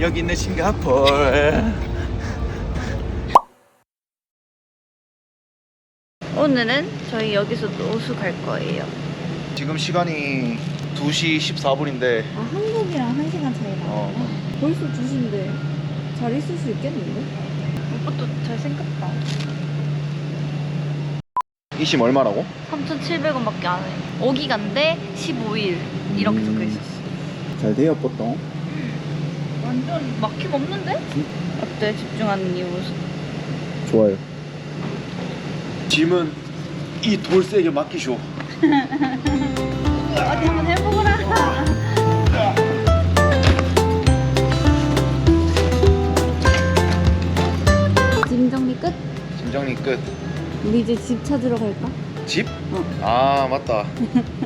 여기 있는 싱가폴 오늘은 저희 여기서 노수 갈 거예요. 지금 시간이 2시 14분인데 아 한국이랑 한 시간 차이 나구나. 어. 벌써 2시인데 잘 있을 수 있겠는데? 오빠도 잘생겼다. 이심 얼마라고? 3,700원밖에 안 해. 5기간데 15일 이렇게 음. 적혀 있었어. 잘 돼요 보통 완전 막힘 없는데? 어때? 집중하는 이유 좋아요 짐은 이 돌쇠에게 맡기쇼 어디 한번 해보거라. 짐 정리 끝? 짐 정리 끝 우리 이제 집 찾으러 갈까? 집? 어. 아 맞다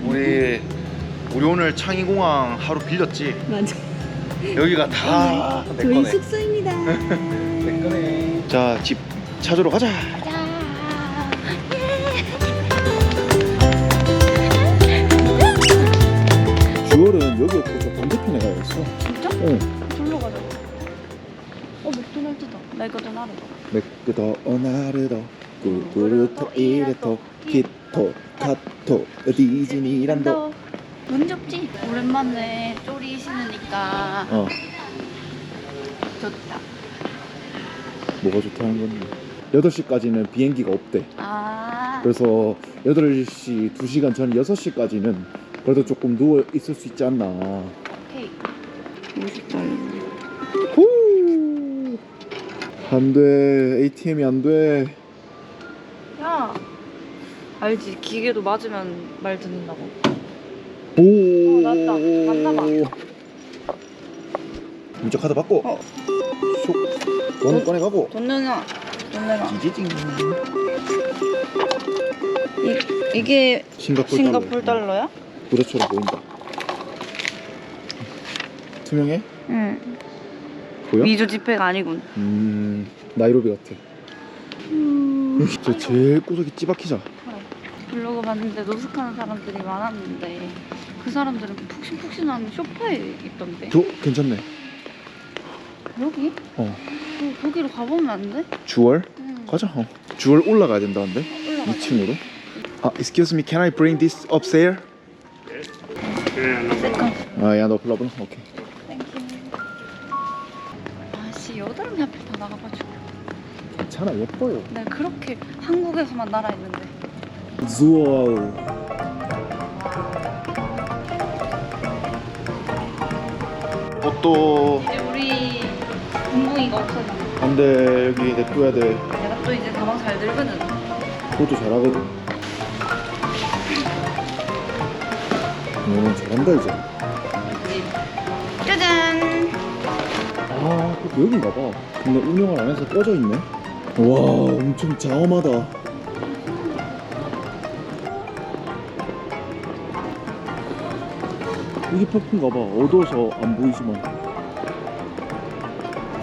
우리 우리 오늘 창의공항 하루 빌렸지 맞아. 여기가 다 내 저희 거네 숙소입니다. 내 거네 자 집 찾으러 가자 주얼은 여기 없고 저 반대편에 가야 있어 진짜? 응 졸로 가자. 어 맥도날드다. 맥도날드. 맥도나르도 구구루토 이레토 키토 카토 디즈니란도 없지? 오랜만에 쪼리 신으니까 어 좋다. 뭐가 좋다는 건데 8시까지는 비행기가 없대 아. 그래서 8시 2시간 전 6시까지는 그래도 조금 누워 있을 수 있지 않나 오케이. 50달러. 후 안 돼 ATM이 안 돼 야. 알지? 기계도 맞으면 말 듣는다고. 오 어, 문자 카드 받고 어. 쏙 돈 꺼내가고 돈 내놔. 돈 내놔. 지지징 이, 이게 싱가폴, 싱가폴 달러. 달러야? 부대처럼 보인다 투명해? 응. 보여? 미주 지폐가 아니군. 음 나이로비 같아 음. 저 제일 구석이 찌박히자 블로그 봤는데 노숙하는 사람들이 많았는데 그 사람들은 푹신푹신한 소파에 있던데. 저 괜찮네 여기? 어 그, 거기로 가보면 안 돼? 주얼? 응. 가자 어. 주얼 올라가야 된다는데 올라가. 2층으로 아 excuse me can I bring this upstairs? 세컨. 아야 너 불러봐 오케이. 아씨 여드름이 하필 다 나가가지고 괜찮아 예뻐요 내가 그렇게 한국에서만 날아 있는데 주얼 옷도 이제 우리 붕붕이가 없어졌네 안돼. 여기 냅둬야 돼. 내가 또 이제 가방 잘 들거든. 그것도 잘하거든. 오 잘한다 이제. 짜잔. 아 여긴가 봐. 근데 운영을 안 해서 꺼져 있네. 와 엄청 자엄하다 이게 퍼프인가 봐. 어두워서 안 보이지만.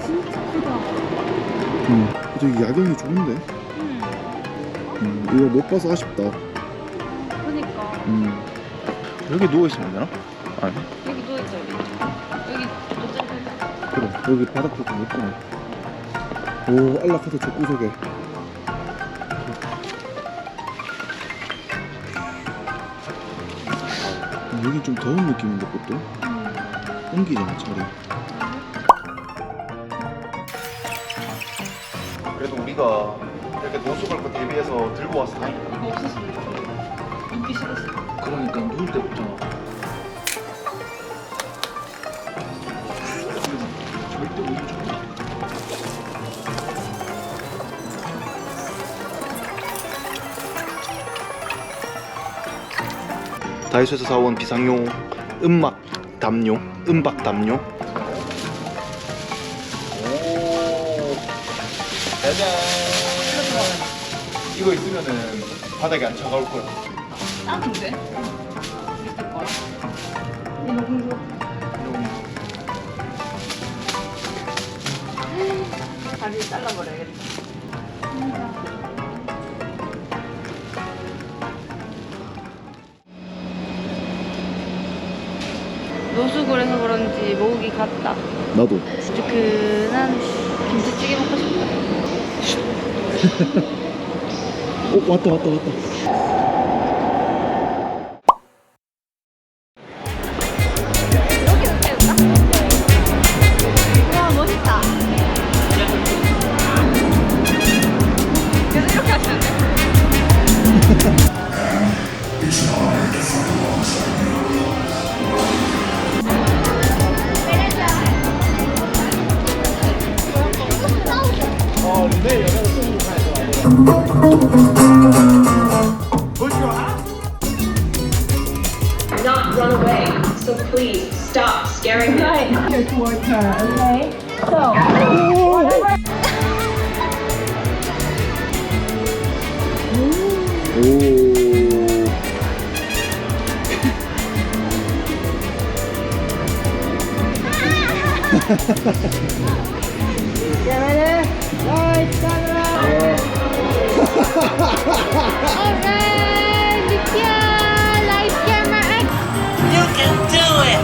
진짜 크다. 음. 되게 야경이 좋은데? 응 음, 이거 못 봐서 아쉽다. 그니까. 음. 여기 누워있으면 되나? 아니. 여기 누워있자 우리 여기 도착 그래. 여기 바닥도 좀 예쁘네. 오 안락하다 저 구석에 여기 좀 더운 느낌인데 꽃도 옮기잖아 차를. 그래도 우리가 이렇게 노숙 갈거 대비해서 들고 와서 다행이다 이거 없었으면 좀 눕기 싫었어. 그러니까 누울 데 없잖아 다이소에서 사온 비상용 음막 담요, 음박 담요. 오, 짜잔. 이거 있으면은 바닥에 안 차가울 거야. 이거 궁금 다리 잘라버려야겠다 노숙을 해서 그런지 목이 갔다. 나도 뜨끈한 김치찌개 먹고 싶다. 어 왔다 왔다 왔다 Put your hands. Not run away. So please stop scaring me. Here towards her, okay? Ooh. Get ready? Lights, camera! Alright, Lucia, light camera action. You can do it.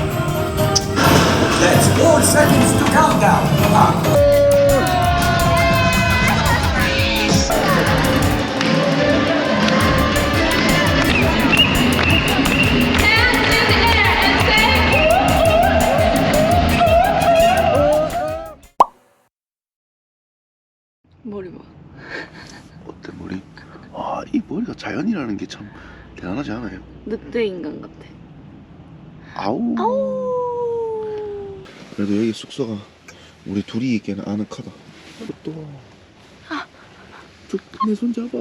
That's four seconds to countdown. 자연이라는 게 참 대단하지 않아요? 늑대 인간 같아. 아우. 아우. 그래도 여기 숙소가 우리 둘이 있기에는 아늑하다. 또. 내손 잡아.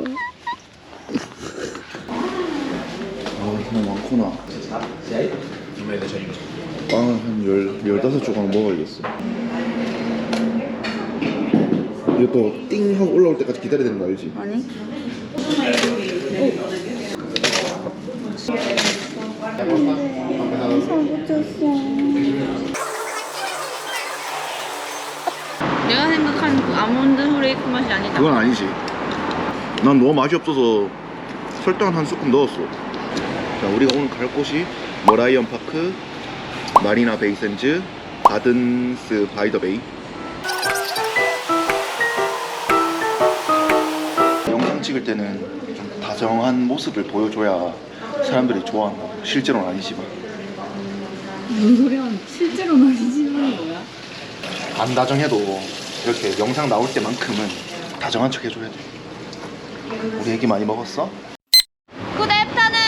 아 그냥 많구나. 빵을 한 열, 열다섯 조각 먹어야겠어. 이거 또띵 하고 올라올 때까지 기다려야 되는 거 알지? 아니? 내가 생각하는 그 아몬드 후레이크 맛이 아니다. 그건 아니지. 난 너무 맛이 없어서 설탕 한 스푼 넣었어. 자, 우리가 오늘 갈 곳이 머라이언 파크, 마리나 베이센즈, 가든스 바이 더 베이. 영상 찍을 때는 좀 다정한 모습을 보여줘야 사람들이 좋아한다. 실제로는 아니지만. 무슨 소리야? 실제로는 아니지만 뭐야? 안 다정해도 이렇게 영상 나올 때만큼은 다정한 척 해줘야 돼. 우리 애기 많이 먹었어? 굿애프터는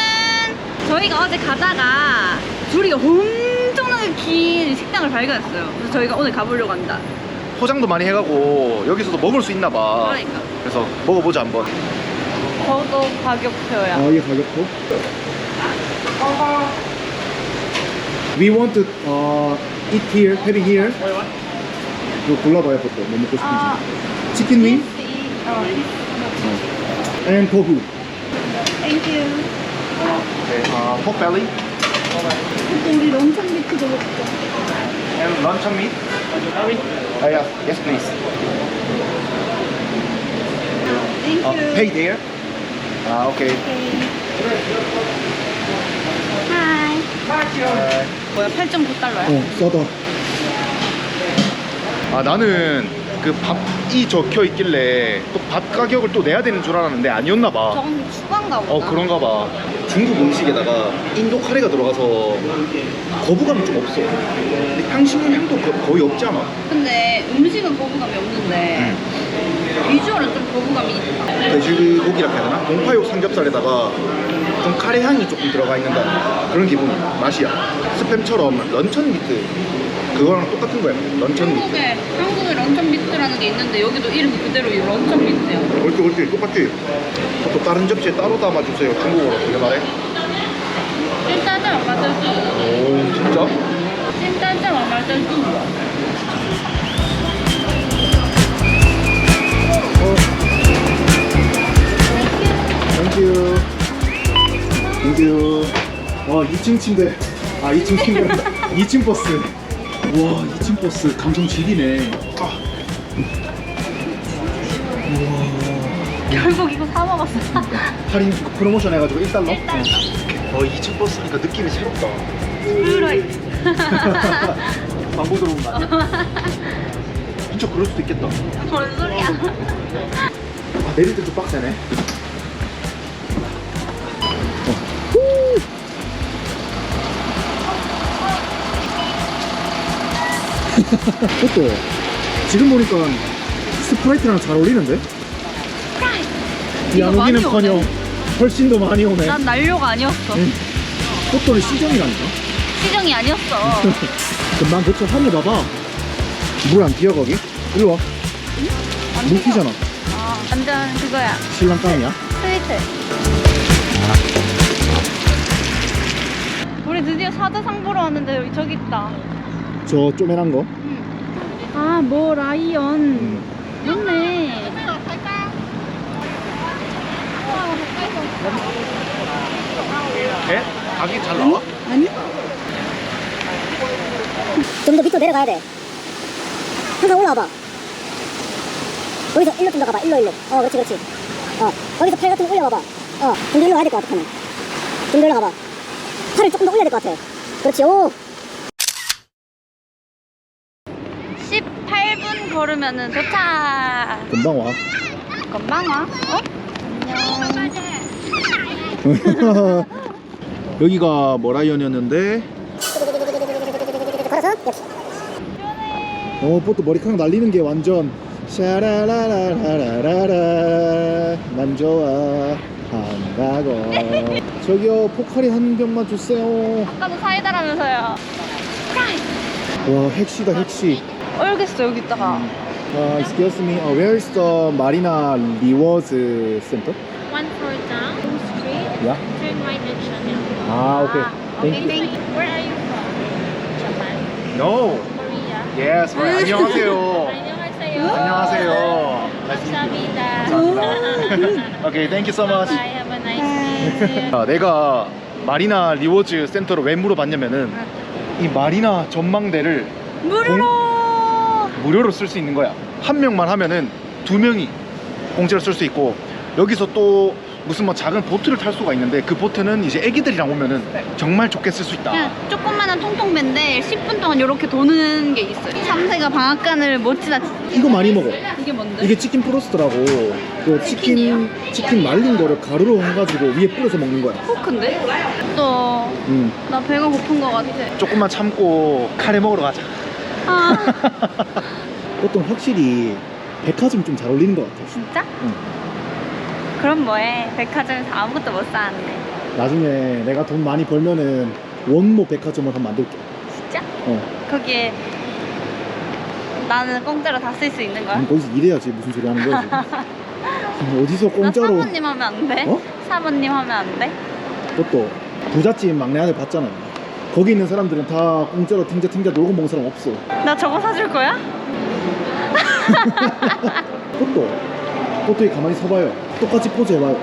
저희가 어제 가다가 줄이 엄청나게 긴 식당을 발견했어요. 그래서 저희가 오늘 가보려고 한다. 포장도 많이 해가고 여기서도 먹을 수 있나 봐. 그러니까. 그래서 먹어보자 한번. 저도 가격표야. 아 이게 가격표? We want to uh, eat here, have it here. 이거 골라봐요, 부터 뭐 먹고 싶은지. 아, 치킨 윙 어, and tofu. 땡큐. 네, 아, pork belly 근데 우리 런천 비트도 먹자. and luncheon meat. 아, yeah. yes please. 어, pay there. 아, 오 케이. 하이. 뭐야, 8.9달러야? 어, 싸다. 아, 나는 그 밥이 적혀 있길래 또 밥 가격을 또 내야 되는 줄 알았는데 아니었나 봐. 저건 추가인가 보다. 어 그런가 봐 중국 음식에다가 인도 카레가 들어가서 거부감이 좀 없어 근데 향신료 향도 거- 거의 없지 않아 근데 음식은 거부감이 없는데 비주얼은 좀 거부감이 있다. 돼지고기라 해야 되나? 동파육 삼겹살에다가 좀 카레 향이 조금 들어가 있는다 그런 기분이야 맛이야. 스팸처럼 런천 미트. 그거랑 똑같은 거야. 런천 미트. 한국에 한국에 런천 비트라는 게 있는데 여기도 이름이 그대로 이 런천 비트야. 옳지 옳지. 똑같지? 또 다른 접시에 따로 담아주세요. 중국어로. 그게 말해? 찐따자 마마들수. 오 진짜? 찐따자 마마들 땡큐. 땡큐. 와, 2층 침대. 아, 2층 침대. 2층 버스. 와, 2층 버스. 감성 죽이네. 아. 결국 이거 사 먹었어. 할인 프로모션 해가지고 1달러? 1달러. 어 2층 버스니까 느낌이 새롭다 그래. 광고 들어온 거 아니야? 진짜 그럴 수도 있겠다. 뭔 소리야? 아, 내릴 때도 빡세네. 그것도 지금 보니까 스프라이트랑 잘 어울리는데? 이 이거 많이 안오기는 커녕 오네. 훨씬 더 많이 오네. 난 난료가 아니었어. 응. 꽃돌이 시정이라니까. 시정이 아니었어. 금방 그쳐 하늘 봐봐. 물안 튀어 거기? 일로 와. 물 튀잖아. 아, 완전 그거야. 신랑감이야. 스위트. 우리 드디어 사자상 보러 왔는데 여기 저기 있다. 저 쪼매난 거. 아, 뭐 라이언. 맞네. 에? 각이 잘 나와? 좀더 밑으로 내려가야 돼. 항상 올라와봐. 거기서 일로 좀 더 가봐. 일로, 일로. 어, 그렇지, 그렇지. 어, 거기서 팔 같은 거 올려봐봐. 어, 좀 더 일로 가야 될 것 같아, 팔은. 좀더 올라가봐. 팔을 조금 더 올려야 될 것 같아. 그렇지, 오. 18분 걸으면은 도착. 금방 와. 건방 와. 어? 여기가 머라이언이었는데 걸어서, 역시. 어, 보또 머리카락 날리는 게 완전 샤라라라라라라 난 좋아한다고 저기요 포카리 한 병만 주세요 아까도 사이다라면서요. 와 핵시다 핵시 얼겠어 여기 있다가. uh, excuse me uh, where is the Marina Rewards Center? One floor down, street, Yeah? turn right at Chanel. 아 오케이 thank you Thank you. Where are you from? Japan? No. Korea? Yes, right. 안녕하세요. 안녕하세요. 안녕하세요. 감사합니다. Okay, thank you so much. Bye. Have a nice day. 아, 내가 마리나 리워즈 센터로 왜 물어봤냐면은 이 마리나 전망대를 무료로. 무료로 쓸 수 있는 거야. 한 명만 하면은 두 명이 공짜로 쓸 수 있고 여기서 또 무슨 뭐 작은 보트를 탈 수가 있는데 그 보트는 이제 애기들이랑 오면은 정말 좋게 쓸 수 있다. 그냥 조그만한 통통배인데 10분 동안 이렇게 도는 게 있어요. 3세가 방앗간을 못 지나. 이거 많이 먹어 이게 뭔데? 이게 치킨 프로스트라고 그 치킨 치킨 말린 거를 가루로 해가지고 위에 뿌려서 먹는 거야 포크인데? 또, 음. 나 배가 고픈 것 같아. 조금만 참고 카레 먹으러 가자. 아, 보통 확실히 백화점 좀 잘 어울리는 것 같아 진짜? 응. 그럼 뭐해? 백화점에서 아무것도 못 사는데. 나중에 내가 돈 많이 벌면은 원모 백화점을 한번 만들게 진짜? 어 거기에 나는 공짜로 다 쓸 수 있는 거야? 음, 거기서 일해야지 무슨 소리 하는 거야 지금 음, 어디서 나 공짜로 사모님 하면 안 돼? 어? 사모님 하면 안 돼? 그것도 부잣집 막내 아들 봤잖아 거기 있는 사람들은 다 공짜로 튕겨튕겨 놀고 먹는 사람 없어 나 저거 사줄 거야? 그것도 그것도 가만히 서봐요 똑같이 포즈 해봐요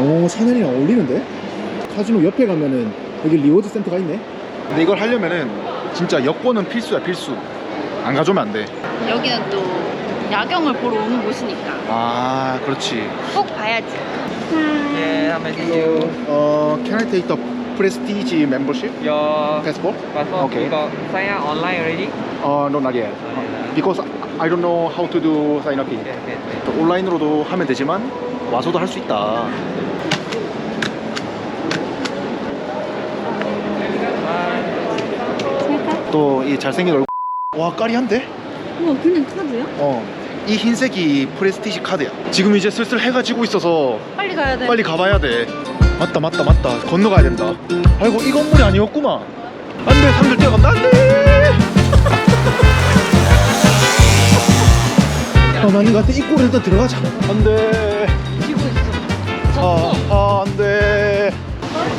오 샤넬이랑 어울리는데? 카지노 옆에 가면은 여기 리워드 센터가 있네 근데 이걸 하려면은 진짜 여권은 필수야 필수. 안 가져오면 안 돼. 여기는 또 야경을 보러 오는 곳이니까 아 그렇지. 꼭 봐야지. 어, can I take the prestige membership Your passport? passport Okay. you got sign up online already? 어, no, not yet. Because I don't know how to do sign up. Yes, yes, yes. 온라인으로도 하면 되지만 와서도 할 수 있다. 또이 잘생긴 얼굴 와 까리한데? 우와 그냥 카드야? 어. 이 흰색이 프레스티지 카드야. 지금 이제 슬슬 해가 지고 있어서 빨리 가야 돼. 빨리 가봐야 돼. 맞다 맞다 맞다. 건너가야 된다. 아이고 이 건물이 아니었구만. 안돼 사람들 뛰어간다 안돼. 아 맞는 것 같아 입구로 일단 들어가자 안돼. 지고 있어. 아, 아 안돼.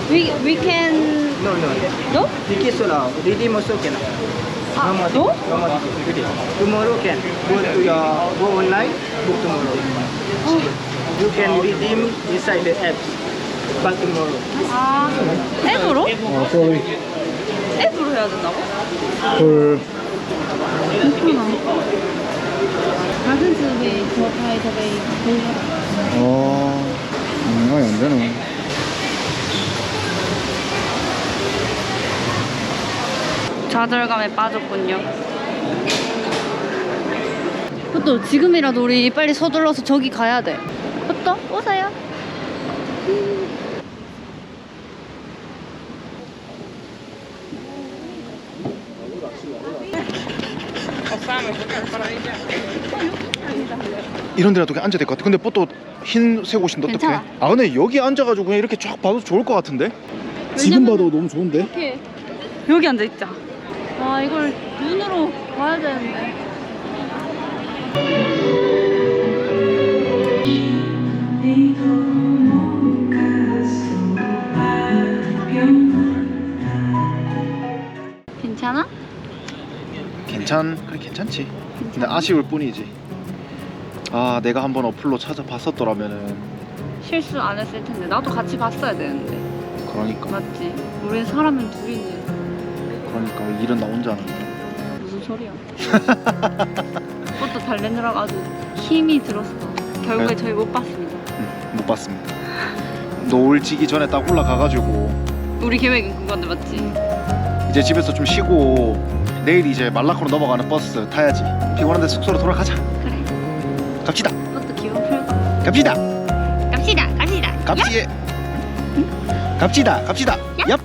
We we can No, no. no? Ticket so now. Redeem also can. 아, No more no? No more ticket. Tomorrow can. Go to your go online. Book tomorrow. You can redeem inside the apps. 아 앱으로? 어 sorry 앱으로 해야 된다고? 작은 저베이 어, 음, 아니 안 되네. 좌절감에 빠졌군요. 또 지금이라도 우리 빨리 서둘러서 저기 가야 돼. 또 오세요. 이런 데라도 그냥 앉아야 될 것 같아 근데 뽀또 흰색 옷인데 어떡해 괜찮아. 아 근데 여기 앉아가지고 그냥 이렇게 쫙 봐도 좋을 것 같은데 지금 봐도 너무 좋은데? 이렇게 여기 앉아 있자. 아 이걸 눈으로 봐야 되는데. 괜찮아? 괜찮 그래 괜찮지 근데 아쉬울 뿐이지 아 내가 한번 어플로 찾아봤었더라면은 실수 안 했을 텐데 나도 같이 봤어야 되는데 그러니까 맞지? 우리 사람은 둘인데 그러니까 일은 나 혼자 하는 거야 무슨 소리야? 그것도 달래느라고 아주 힘이 들었어. 결국에 그래? 저희 못 봤습니다. 응, 못 봤습니다 노을 지기 전에 딱 올라가가지고 우리 계획은 그건데 맞지? 이제 집에서 좀 쉬고 내일 이제 말라코로 넘어가는 버스 타야지 피곤한데 숙소로 돌아가자 그래. 갑시다. 그것도 기분 풀고. 갑시다. 갑시다. 갑시다. 갑시다. 갑시다. 갑시다. 얍